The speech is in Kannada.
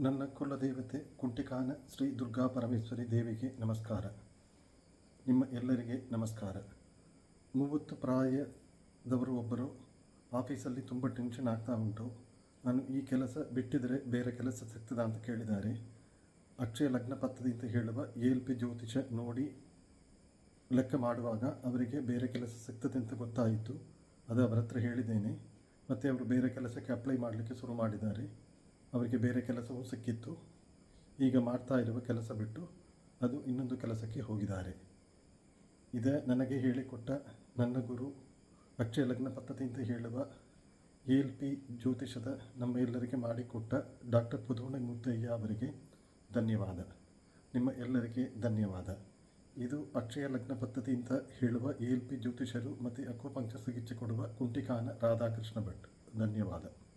ನನ್ನ ಕುಲದೇವತೆ ಕುಂಟಿಕಾನ ಶ್ರೀ ದುರ್ಗಾ ಪರಮೇಶ್ವರಿ ದೇವಿಗೆ ನಮಸ್ಕಾರ. ನಿಮ್ಮ ಎಲ್ಲರಿಗೆ ನಮಸ್ಕಾರ. ಮೂವತ್ತು ಪ್ರಾಯದವರು ಒಬ್ಬರು, ಆಫೀಸಲ್ಲಿ ತುಂಬ ಟೆನ್ಷನ್ ಆಗ್ತಾ ಉಂಟು. ನಾನು ಈ ಕೆಲಸ ಬಿಟ್ಟಿದರೆ ಬೇರೆ ಕೆಲಸ ಸಿಗ್ತದಾ ಅಂತ ಕೇಳಿದ್ದಾರೆ. ಅಕ್ಷಯ ಲಗ್ನ ಅಂತ ಹೇಳುವ ಎಲ್ ಪಿ ಜ್ಯೋತಿಷ ನೋಡಿ ಲೆಕ್ಕ ಮಾಡುವಾಗ ಅವರಿಗೆ ಬೇರೆ ಕೆಲಸ ಸಿಗ್ತದೆ ಅಂತ ಗೊತ್ತಾಯಿತು. ಅದು ಅವರ ಹತ್ರ ಹೇಳಿದ್ದೇನೆ. ಮತ್ತು ಅವರು ಬೇರೆ ಕೆಲಸಕ್ಕೆ ಅಪ್ಲೈ ಮಾಡಲಿಕ್ಕೆ ಶುರು ಮಾಡಿದ್ದಾರೆ. ಅವರಿಗೆ ಬೇರೆ ಕೆಲಸವೂ ಸಿಕ್ಕಿತ್ತು. ಈಗ ಮಾಡ್ತಾ ಇರುವ ಕೆಲಸ ಬಿಟ್ಟು ಅದು ಇನ್ನೊಂದು ಕೆಲಸಕ್ಕೆ ಹೋಗಿದ್ದಾರೆ. ಇದೇ ನನಗೆ ಹೇಳಿಕೊಟ್ಟ ನನ್ನ ಗುರು ಅಕ್ಷಯ ಲಗ್ನ ಪದ್ಧತಿಯಿಂದ ಹೇಳುವ ಎಲ್ ಪಿ ಜ್ಯೋತಿಷದ ನಮ್ಮ ಎಲ್ಲರಿಗೆ ಮಾಡಿಕೊಟ್ಟ ಡಾಕ್ಟರ್ ಪುದೋಣೆ ಮುದ್ದಯ್ಯ ಅವರಿಗೆ ಧನ್ಯವಾದ. ನಿಮ್ಮ ಎಲ್ಲರಿಗೆ ಧನ್ಯವಾದ. ಇದು ಅಕ್ಷಯ ಲಗ್ನ ಪದ್ಧತಿಯಿಂದ ಹೇಳುವ ಎಲ್ ಪಿ ಜ್ಯೋತಿಷರು ಮತ್ತು ಅಕ್ವಪಂಕ್ಚರ್ ಚಿಕಿತ್ಸೆ ಕೊಡುವ ಕುಂಟಿಕಾನ ರಾಧಾಕೃಷ್ಣ ಭಟ್. ಧನ್ಯವಾದ.